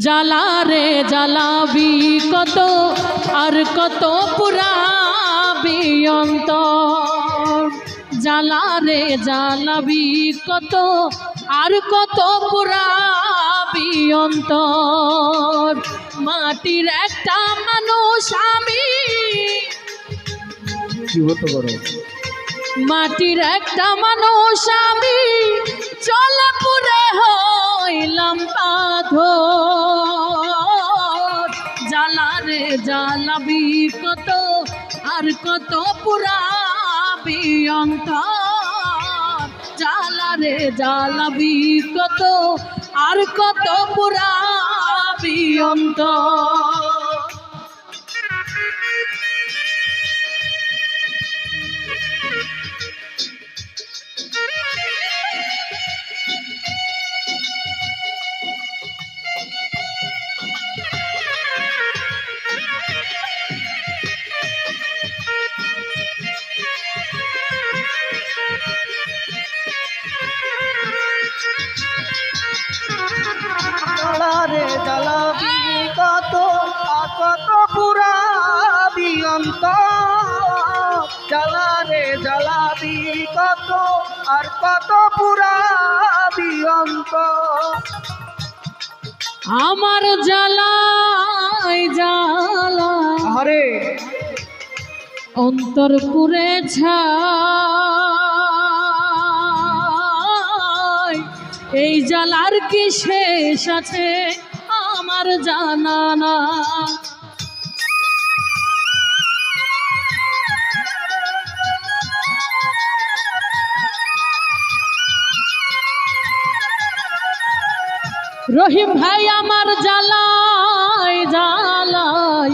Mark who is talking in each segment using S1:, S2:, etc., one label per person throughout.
S1: জ্বালা রে জ্বালাবি কত আর কত পুরাবি অন্তর। জ্বালা রে জ্বালাবি কত আর কত পুরাবি অন্তর। মাটির একটা মানুষ আমি।
S2: কি হতো করো
S1: মাটির একটা মানুষ আমি। জ্বালাবি কত আর কত পুরাবি অন্তর। জ্বালা রে জ্বালাবি কত আর কত পুরাবি অন্তর।
S2: কত আর কত পুরাবি অন্ত।
S1: আমার জ্বালাই জ্বালা।
S2: আরে
S1: অন্তর পুরে এই জ্বালার কি শেষ আছে? আমার জানা না। রহিম ভাই আমার জ্বালাই জ্বালাই,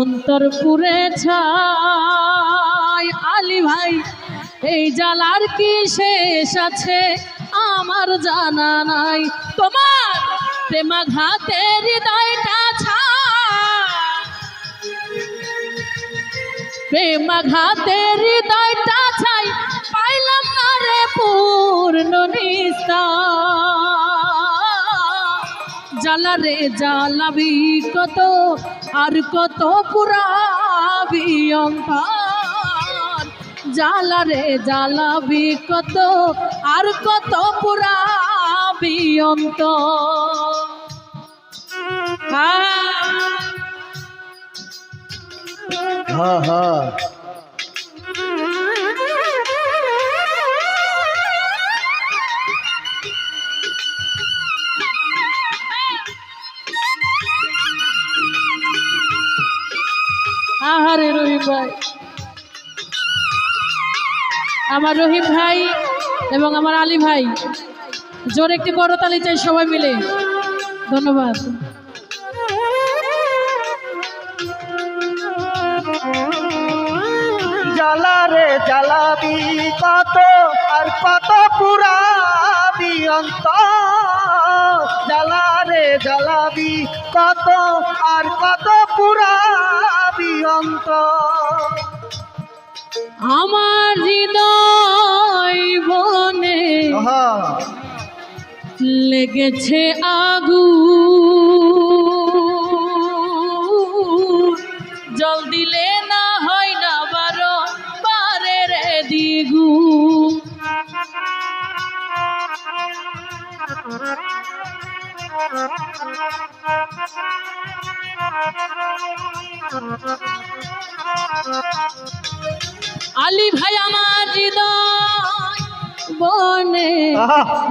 S1: অন্তর পুরে ছাই। আলী ভাই, এই জ্বালার কি শেষ আছে? আমার জানা নাই। তোমার প্রেমাঘাতে হৃদয়টা ছা প্রেমাঘাতে হৃদয়টা ছাই। পাইলাম না রে পূর্ণ নিস্তা জ্বালা রে জ্বালাবি কত, আর কত পুরাবি অন্তর জ্বালা রে জ্বালাবি কত, আর কত পুরাবি অন্তর। হ্যাঁ
S2: হ্যাঁ।
S1: ভাই আমার রহিম ভাই এবং আমার আলী ভাই, জোর একটি বড় তালি চাই সবাই মিলে। ধন্যবাদ।
S2: জ্বালারে জ্বালাবি, কত আর কত পুরাবি অন্ত জ্বালারে জ্বালাবি, কত আর কত অন্ত
S1: আমার হৃদয় বনে লেগেছে আগু জল দিলে না হয় না বারো বারের দিগু আলী ভাই আমার হৃদয় বনে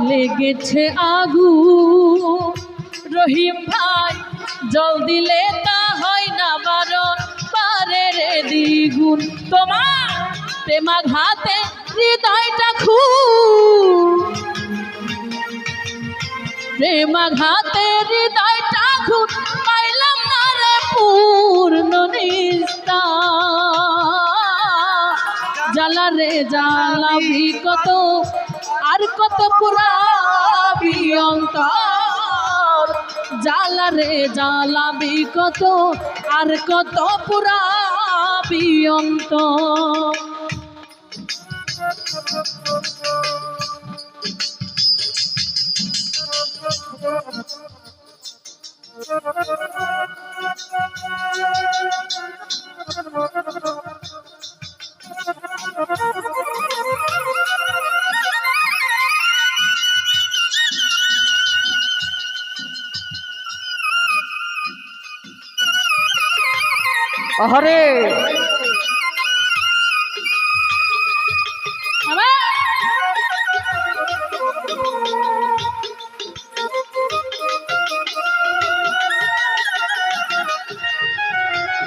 S1: লেগেছে আগু। রহিম ভাই জল দিলে তা হয় না বারণ পারে রে দ্বিগুণ। তোমার প্রেমাঘাতে হৃদয়টা খু প্রেমাঘাতে হৃদয়টা খুব পাইলাম না রে পূর্ণ নিস্তা জ্বালা রে জ্বালাবি কত, আর কত পুরাবি অন্তর। জ্বালা রে জ্বালাবি কত, আর কত পুরাবি অন্তর।
S2: হরে
S1: আবার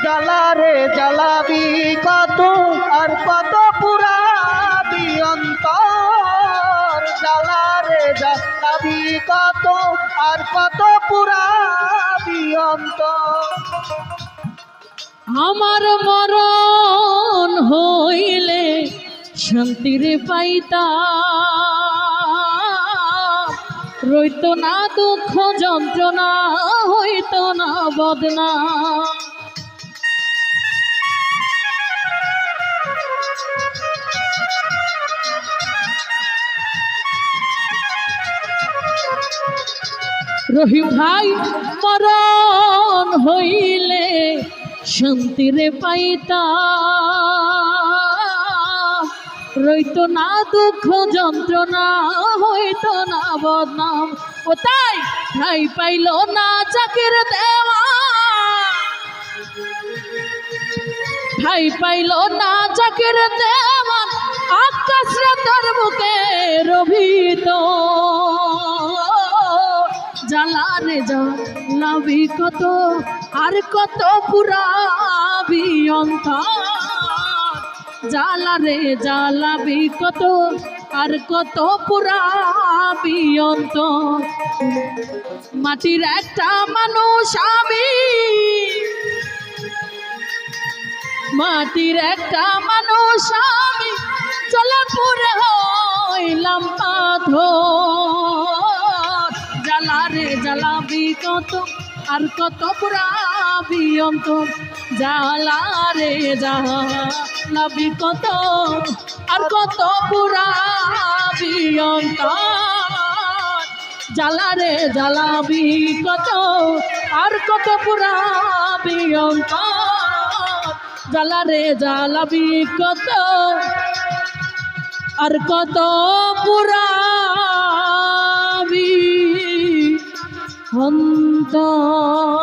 S2: জ্বালা রে জ্বালাবি কত আর কত জ্বালাবি কত, আর কত পুরাবি অন্তর
S1: আমার মরণ হইলে শান্তির পাইতা রইত না দুঃখ, যন্ত্রণা হইত না বদনা রহিম ভাই, মরণ হইলে শান্তিরে পাইতা রইত না দুঃখ যন্ত্রণা, হইত না বদনাম। ও তাই ঠাই পাইল না চাকির দেওয়া। ঠাই পাইল না চাকির দেওয়ান আকাশে তোর বুকে রভিত। জ্বালারে জ্বালাবি কত, আর কত পুরাবি অন্তর। জ্বালারে জ্বালাবি কত, আর কত পুরাবি অন্তর। মাটির একটা মানুষ আমি, মাটির একটা মানুষ আমি চলে পুরে হইলাম পাথর। জ্বালারে জ্বালাবি কত, আর কত পুরাবি অন্তর। জ্বালারে জ্বালাবি কত, আর কত পুরাবি অন্তর। জ্বালারে জ্বালাবি কত, আর কত পুরাবি অন্তর। জ্বালারে জ্বালাবি কত, আর কত পুরাবি অন্তর